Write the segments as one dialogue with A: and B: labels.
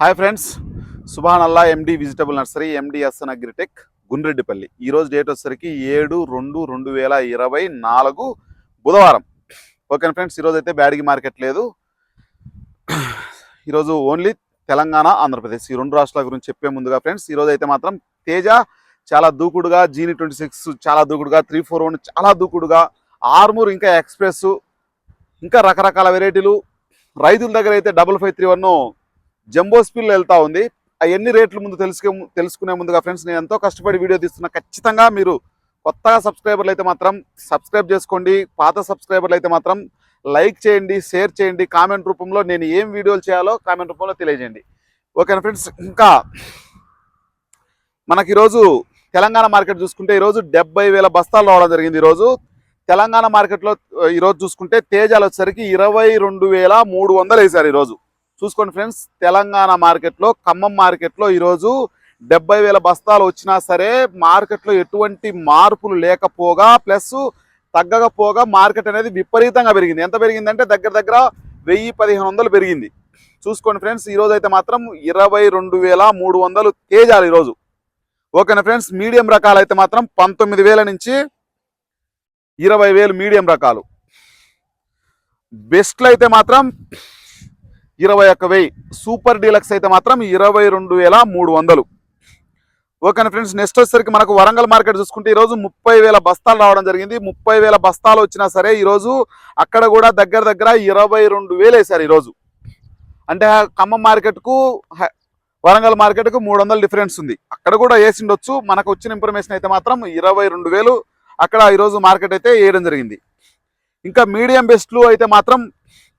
A: Hi friends Subhan Allah MD vegetable nursery MD SN agritech Gundreddipalli ఈరోజు date వచ్చేసరికి ఏడు రెండు రెండు వేల ఇరవై నాలుగు బుధవారం. ఓకే ఫ్రెండ్స్ ఈరోజు అయితే బ్యాడిగి మార్కెట్ లేదు. ఈరోజు ఓన్లీ తెలంగాణ ఆంధ్రప్రదేశ్. ఈ రెండు రాష్ట్రాల గురించి చెప్పే ముందుగా ఫ్రెండ్స్ ఈరోజు అయితే మాత్రం తేజ చాలా దూకుడుగా జీని ట్వంటీ సిక్స్ చాలా దూకుడుగా త్రీ ఫోర్ వన్ చాలా దూకుడుగా ఆర్మూర్ ఇంకా ఎక్స్ప్రెస్ ఇంకా రకరకాల వెరైటీలు రైతుల దగ్గర అయితే double five three one jumbo spill వెళ్తా ఉంది. అవన్నీ రేట్లు ముందు తెలుసుకే తెలుసుకునే ముందుగా ఫ్రెండ్స్ నేను ఎంతో కష్టపడి వీడియో తీస్తున్నా. ఖచ్చితంగా మీరు కొత్తగా సబ్స్క్రైబర్లు అయితే మాత్రం సబ్స్క్రైబ్ చేసుకోండి. పాత సబ్స్క్రైబర్లు అయితే మాత్రం లైక్ చేయండి షేర్ చేయండి. కామెంట్ రూపంలో నేను ఏం వీడియోలు చేయాలో కామెంట్ రూపంలో తెలియజేయండి. ఓకేనా ఫ్రెండ్స్? ఇంకా మనకి ఈరోజు తెలంగాణ మార్కెట్ చూసుకుంటే ఈరోజు డెబ్బై వేల బస్తాలు రావడం జరిగింది ఈరోజు. తెలంగాణ మార్కెట్లో ఈరోజు చూసుకుంటే తేజాలు వచ్చేసరికి ఇరవై రెండు వేల మూడు వందలు వేశారు ఈరోజు. చూసుకోండి ఫ్రెండ్స్ తెలంగాణ మార్కెట్లో ఖమ్మం మార్కెట్లో ఈరోజు డెబ్బై వేల బస్తాలు వచ్చినా సరే మార్కెట్లో ఎటువంటి మార్పులు లేకపోగా ప్లస్ తగ్గకపోగా మార్కెట్ అనేది విపరీతంగా పెరిగింది. ఎంత పెరిగిందంటే దగ్గర దగ్గర వెయ్యి పదిహేను వందలు పెరిగింది. చూసుకోండి ఫ్రెండ్స్ ఈరోజు అయితే మాత్రం ఇరవై రెండు వేల మూడు వందలు తేజాలు ఈరోజు. ఓకేనా ఫ్రెండ్స్ మీడియం రకాలు అయితే మాత్రం పంతొమ్మిది వేల నుంచి ఇరవై వేలు మీడియం రకాలు. బెస్ట్లు అయితే మాత్రం ఇరవై ఒక్క వెయ్యి. సూపర్ డీలక్స్ అయితే మాత్రం ఇరవై రెండు వేల మూడు వందలు. ఓకేనా ఫ్రెండ్స్ నెక్స్ట్ వచ్చేసరికి మనకు వరంగల్ మార్కెట్ చూసుకుంటే ఈరోజు ముప్పై వేల బస్తాలు రావడం జరిగింది. ముప్పై వేల బస్తాలు వచ్చినా సరే ఈరోజు అక్కడ కూడా దగ్గర దగ్గర ఇరవై రెండు వేలు వేశారు ఈరోజు. అంటే ఖమ్మం మార్కెట్కు వరంగల్ మార్కెట్కు మూడు వందలు డిఫరెన్స్ ఉంది. అక్కడ కూడా వేసిండొచ్చు మనకు వచ్చిన ఇన్ఫర్మేషన్ అయితే మాత్రం ఇరవై రెండు వేలు అక్కడ ఈరోజు మార్కెట్ అయితే వేయడం జరిగింది. ఇంకా మీడియం బెస్ట్లు అయితే మాత్రం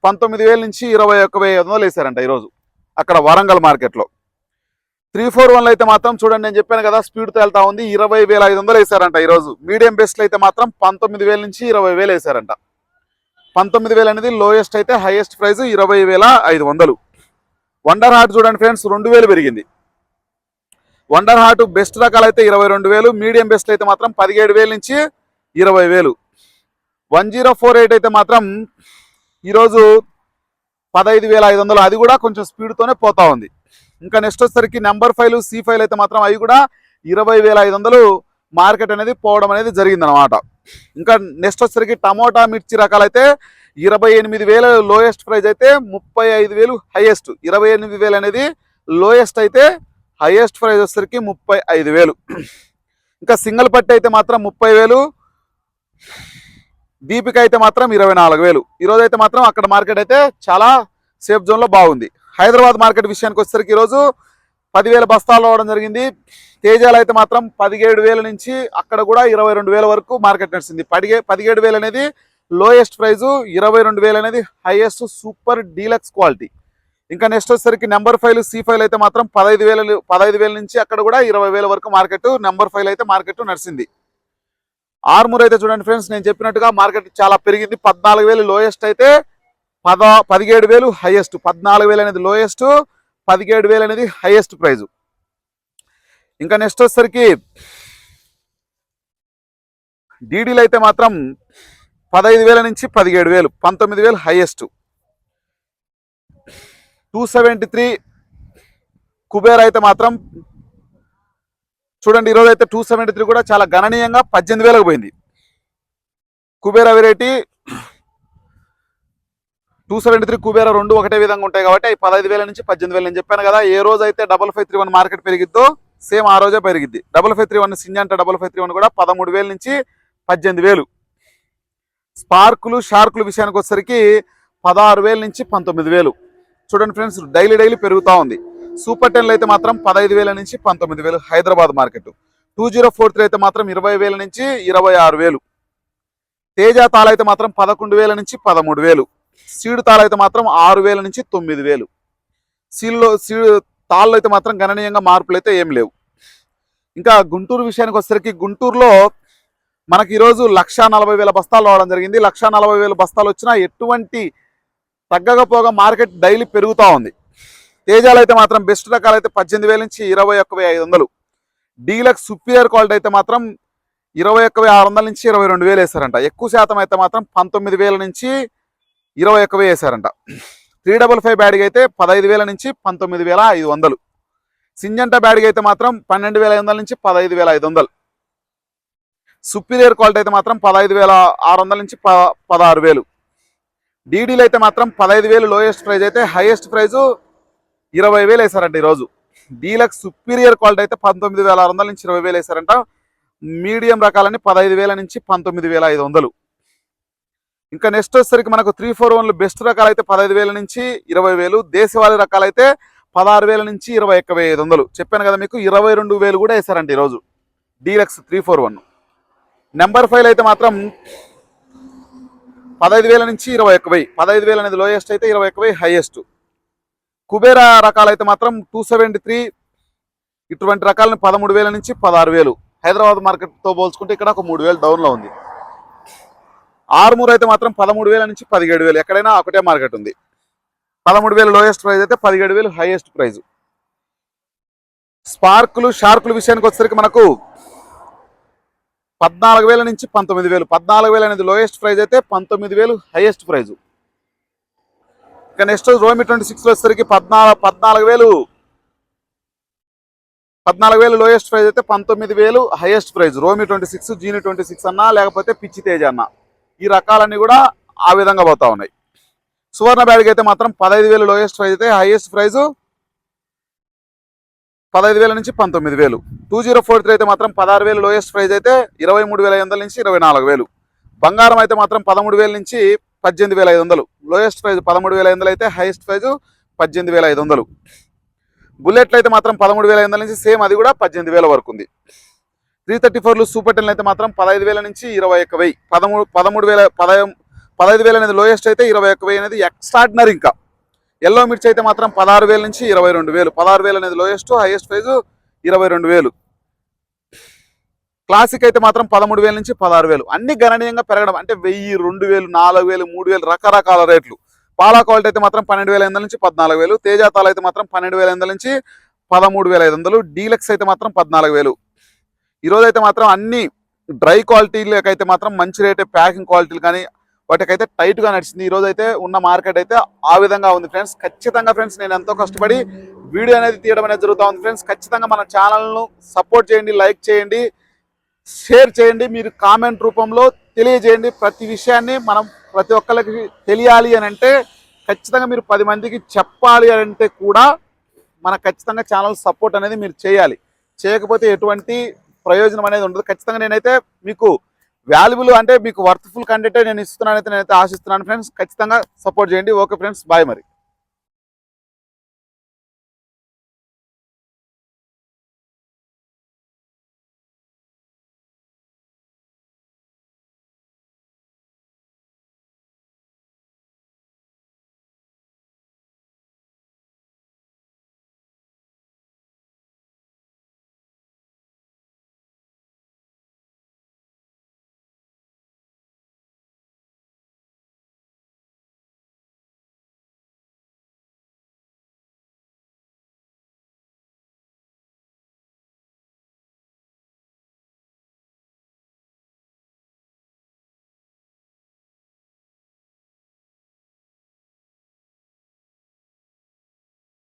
A: పంతొమ్మిది వేల నుంచి ఇరవై ఒక్క వెయ్యి ఐదు వందలు వేశారంట ఈరోజు అక్కడ వరంగల్ మార్కెట్లో. త్రీ ఫోర్ వన్లు అయితే మాత్రం చూడండి నేను చెప్పాను కదా స్పీడ్తో వెళ్తా ఉంది ఇరవై వేల ఐదు వందలు వేశారంట ఈరోజు. మీడియం బెస్ట్లు అయితే మాత్రం పంతొమ్మిది వేల నుంచి ఇరవై వేలు వేశారంట. పంతొమ్మిది వేలు అనేది లోయెస్ట్ అయితే హైయెస్ట్ ప్రైస్ ఇరవై వేల ఐదు వందలు. వండర్ హార్ట్ చూడండి ఫ్రెండ్స్ రెండు వేలు పెరిగింది. వండర్ హార్ట్ బెస్ట్ రకాలు అయితే ఇరవై రెండు వేలు మీడియం బెస్ట్ అయితే మాత్రం పదిహేడు వేలు నుంచి ఇరవై వేలు. వన్ జీరో ఫోర్ ఎయిట్ అయితే మాత్రం ఈరోజు పదహైదు వేల ఐదు వందలు అది కూడా కొంచెం స్పీడ్తోనే పోతా ఉంది. ఇంకా నెక్స్ట్ వచ్చేసరికి నెంబర్ ఫైవ్ సి ఫైవ్ అయితే మాత్రం అవి కూడా ఇరవై వేల ఐదు వందలు మార్కెట్ అనేది పోవడం అనేది జరిగిందనమాట ఇంకా నెక్స్ట్ వచ్చేసరికి టమోటా మిర్చి రకాలైతే ఇరవై ఎనిమిది వేల లోయెస్ట్ ప్రైజ్ అయితే ముప్పై ఐదు వేలు హైయెస్ట్. ఇరవై ఎనిమిది వేలు అనేది లోయెస్ట్ అయితే హైయెస్ట్ ప్రైజ్ వచ్చేసరికి ముప్పై ఐదు వేలు. ఇంకా సింగిల్ పట్టి అయితే మాత్రం ముప్పై వేలు దీపిక అయితే మాత్రం ఇరవై నాలుగు వేలు. ఈరోజు అయితే మాత్రం అక్కడ మార్కెట్ అయితే చాలా సేఫ్ జోన్లో బాగుంది. హైదరాబాద్ మార్కెట్ విషయానికి వచ్చేసరికి ఈరోజు పదివేల బస్తాలు రావడం జరిగింది. తేజాలు అయితే మాత్రం పదిహేడు వేల నుంచి అక్కడ కూడా ఇరవై రెండు వేల వరకు మార్కెట్ నడిచింది. పడిగే పదిహేడు వేలు అనేది లోయెస్ట్ ప్రైజు ఇరవై రెండు వేలు అనేది హైయెస్ట్ సూపర్ డీలక్స్ క్వాలిటీ. ఇంకా నెక్స్ట్ వచ్చేసరికి నెంబర్ ఫైవ్ సి ఫైవ్ అయితే మాత్రం పదహైదు వేల పదహైదు వేల నుంచి అక్కడ కూడా ఇరవై వేల వరకు మార్కెట్ నెంబర్ ఫైవ్ అయితే మార్కెట్ నడిచింది. ఆర్మూర్ అయితే చూడండి ఫ్రెండ్స్ నేను చెప్పినట్టుగా మార్కెట్ చాలా పెరిగింది. పద్నాలుగు వేలు లోయెస్ట్ అయితే పద పదిహేడు వేలు హైయెస్ట్. పద్నాలుగు వేలు అనేది లోయెస్ట్ పదిహేడు వేలు అనేది హైయెస్ట్ ప్రైజు. ఇంకా నెక్స్ట్ వచ్చేసరికి డీడీలు అయితే మాత్రం పదహైదు వేల నుంచి పదిహేడు వేలు పంతొమ్మిది వేలు highest. Two seventy three Kuber అయితే మాత్రం చూడండి ఈరోజు అయితే టూ సెవెంటీ త్రీ కూడా చాలా గణనీయంగా పద్దెనిమిది వేలకు పోయింది. Kubera variety two seventy three Kubera రెండు ఒకటే విధంగా ఉంటాయి కాబట్టి అవి పదహైదు వేల నుంచి పద్దెనిమిది వేలు. నేను చెప్పాను కదా ఏ రోజు అయితే double five three one market పెరిగిద్దో same ఆ రోజే పెరిగిద్ది. Double five three one Syngenta double five three one కూడా పదమూడు వేల నుంచి పద్దెనిమిది వేలు. స్పార్కులు షార్కులు విషయానికి వచ్చేసరికి పదహారు వేల నుంచి పంతొమ్మిది వేలు. చూడండి ఫ్రెండ్స్ డైలీ డైలీ పెరుగుతూ ఉంది. సూపర్ టెన్లు అయితే మాత్రం పదహైదు వేల నుంచి పంతొమ్మిది వేలు Hyderabad market. Two zero four three అయితే మాత్రం ఇరవై వేల నుంచి ఇరవై ఆరు వేలు. తేజ తాళ అయితే మాత్రం పదకొండు వేల నుంచి పదమూడు వేలు. సీడు తాళ అయితే మాత్రం ఆరు వేల నుంచి తొమ్మిది వేలు. సీల్లో సీడు తాళ్ళు అయితే మాత్రం గణనీయంగా మార్పులు అయితే ఏం లేవు. ఇంకా గుంటూరు విషయానికి వచ్చేసరికి గుంటూరులో మనకి ఈరోజు లక్ష నలభై వేల బస్తాలు రావడం జరిగింది. లక్ష నలభై వేల బస్తాలు వచ్చినా ఎటువంటి తగ్గకపోగా మార్కెట్ డైలీ పెరుగుతూ ఉంది. తేజాలు అయితే మాత్రం బెస్ట్ రకాలు అయితే పద్దెనిమిది వేల నుంచి ఇరవై ఒక్క వెయ్యి ఐదు వందలు. డీలక్స్ సుపీరియర్ క్వాలిటీ అయితే మాత్రం ఇరవై ఒక్క వెయ్యి ఆరు వందల నుంచి ఇరవై రెండు వేలు వేశారంట. ఎక్కువ శాతం అయితే మాత్రం పంతొమ్మిది వేల నుంచి ఇరవై ఒక్క వెయ్యి వేశారంట. త్రీ డబల్ ఫైవ్ బ్యాడ్కి అయితే పదహైదు వేల నుంచి పంతొమ్మిది వేల ఐదు వందలు. సింజంటా బ్యాడ్కి అయితే మాత్రం పన్నెండు వేల ఐదు వందల నుంచి పదహైదు వేల ఐదు వందలు. సుపీరియర్ క్వాలిటీ అయితే మాత్రం పదహైదు వేల ఆరు వందల నుంచి ప పదహారు వేలు. డీడీలు అయితే మాత్రం పదహైదు వేలు లోయెస్ట్ ప్రైజ్ అయితే హైయెస్ట్ ప్రైజు ఇరవై వేలు వేసారంట ఈరోజు. డీలక్స్ సుపీరియర్ క్వాలిటీ అయితే పంతొమ్మిది వేల ఆరు వందల నుంచి ఇరవై వేలు వేసారంట. మీడియం రకాలని పదహైదు వేల నుంచి పంతొమ్మిది వేల ఐదు వందలు. ఇంకా నెక్స్ట్ వచ్చేసరికి మనకు త్రీ ఫోర్ వన్లు బెస్ట్ రకాలు అయితే పదహైదు వేల నుంచి ఇరవై వేలు. దేశవాళీ రకాలైతే పదహారు వేల నుంచి ఇరవై ఒక్క వెయ్యి ఐదు వందలు. చెప్పాను కదా మీకు ఇరవై రెండు వేలు కూడా వేసారంట ఈరోజు deluxe three four one. Number five అయితే మాత్రం పదహైదు వేల నుంచి ఇరవై ఒక్క వెయ్యి. పదహైదు వేలు అనేది లోయెస్ట్ అయితే ఇరవై ఒక్క వెయ్యి హైయెస్ట్. కుబేరా రకాలైతే మాత్రం టూ సెవెంటీ త్రీ ఇటువంటి రకాలని పదమూడు వేల నుంచి పదహారు వేలు. హైదరాబాద్ మార్కెట్తో పోల్చుకుంటే ఇక్కడ ఒక మూడు వేలు డౌన్లో ఉంది. ఆరుమూరు అయితే మాత్రం పదమూడు వేల నుంచి పదిహేడు వేలు. ఎక్కడైనా ఒకటే మార్కెట్ ఉంది. పదమూడు వేలు లోయెస్ట్ ప్రైజ్ అయితే పదిహేడు వేలు హైయెస్ట్ ప్రైజ్ స్పార్కులు షార్కులు విషయానికి వచ్చేసరికి మనకు పద్నాలుగు వేల నుంచి పంతొమ్మిది వేలు. పద్నాలుగు వేలు అనేది లోయెస్ట్ ప్రైజ్ అయితే పంతొమ్మిది వేలు హైయెస్ట్ ప్రైజు ఇక నెక్స్ట్ రోమి ట్వంటీ సిక్స్ వచ్చేసరికి పద్నాలుగు పద్నాలుగు వేలు. పద్నాలుగు వేలు లోయెస్ట్ ప్రైజ్ అయితే పంతొమ్మిది వేలు హైయెస్ట్ ప్రైజ్ రోమి ట్వంటీ సిక్స్ జీని ట్వంటీ సిక్స్ అన్నా లేకపోతే పిచ్చి తేజ్ అన్న. ఈ రకాలన్నీ కూడా ఆ విధంగా పోతా ఉన్నాయి. సువర్ణ బ్యాడ్కి అయితే మాత్రం పదహైదు వేలు లోయెస్ట్ ప్రైజ్ అయితే హైయెస్ట్ ప్రైజ్ పదహైదు వేల నుంచి పంతొమ్మిది వేలు. టూ జీరో ఫోర్ త్రీ అయితే మాత్రం పదహారు వేలు లోయెస్ట్ ప్రైజ్ అయితే ఇరవై మూడు వేల ఐదు వందల నుంచి ఇరవై నాలుగు వేలు. బంగారం అయితే మాత్రం పదమూడు వేల నుంచి పద్దెనిమిది వేల ఐదు వందలు. లోయెస్ట్ ప్రైజ్ పదమూడు వేల ఐదు వందలు అయితే హైయెస్ట్ ప్రైజ్ పద్దెనిమిది వేల ఐదు వందలు. బుల్లెట్లు అయితే మాత్రం పదమూడు వేల ఐదు వందల నుంచి సేమ్ అది కూడా పద్దెనిమిది వేల వరకు ఉంది త్రీ థర్టీ ఫోర్లు సూపర్ టెన్లు అయితే మాత్రం పదహైదు వేల నుంచి ఇరవై ఒక్క వెయ్యి. పదమూడు పదమూడు వేల పదహై పదహైదు వేలు అనేది లోయెస్ట్ అయితే ఇరవై ఒక్క వెయ్యి అనేది ఎక్స్ట్రాడినరీ ఇంకా. ఎల్లో మిర్చి అయితే మాత్రం పదహారు వేల నుంచి ఇరవై రెండు వేలు. పదహారు వేలు అనేది లోయెస్ట్ హైయెస్ట్ ప్రైజ్ ఇరవై రెండు వేలు. క్లాసిక్ అయితే మాత్రం పదమూడు వేల నుంచి పదహారు వేలు. అన్ని గణనీయంగా పెరగడం అంటే వెయ్యి రెండు వేలు నాలుగు వేలు మూడు వేలు రకరకాల రేట్లు. పాలా క్వాలిటీ అయితే మాత్రం పన్నెండు వేల ఐదు నుంచి పద్నాలుగు వేలు. తేజాతాలు అయితే మాత్రం పన్నెండు వేల ఐదు నుంచి పదమూడు వేల ఐదు వందలు. డీలక్స్ అయితే మాత్రం పద్నాలుగు వేలు. ఈరోజు అయితే మాత్రం అన్ని డ్రై క్వాలిటీలకైతే మాత్రం మంచి రేటే ప్యాకింగ్ క్వాలిటీలు కానీ వాటికైతే టైట్గా నడిచింది. ఈరోజు అయితే ఉన్న మార్కెట్ అయితే ఆ విధంగా ఉంది ఫ్రెండ్స్. ఖచ్చితంగా ఫ్రెండ్స్ నేను ఎంతో కష్టపడి వీడియో అనేది తీయడం అనేది జరుగుతూ ఉంది ఫ్రెండ్స్. ఖచ్చితంగా మన ఛానల్ను సపోర్ట్ చేయండి లైక్ చేయండి. షేర్ చేయండి మీరు కామెంట్ రూపంలో తెలియజేయండి. ప్రతి విషయాన్ని మనం ప్రతి ఒక్కరికి తెలియాలి అని అంటే ఖచ్చితంగా మీరు పది మందికి చెప్పాలి అని అంటే కూడా మన ఖచ్చితంగా ఛానల్ సపోర్ట్ అనేది మీరు చేయాలి. చేయకపోతే ఎటువంటి ప్రయోజనం అనేది ఉండదు. ఖచ్చితంగా నేనైతే మీకు వాల్యుబుల్ అంటే మీకు వర్త్ఫుల్ కంటెంటే నేను ఇస్తున్నానైతే నేనైతే ఆశిస్తున్నాను. ఫ్రెండ్స్ ఖచ్చితంగా సపోర్ట్ చేయండి. ఓకే ఫ్రెండ్స్ బాయ్ మరి.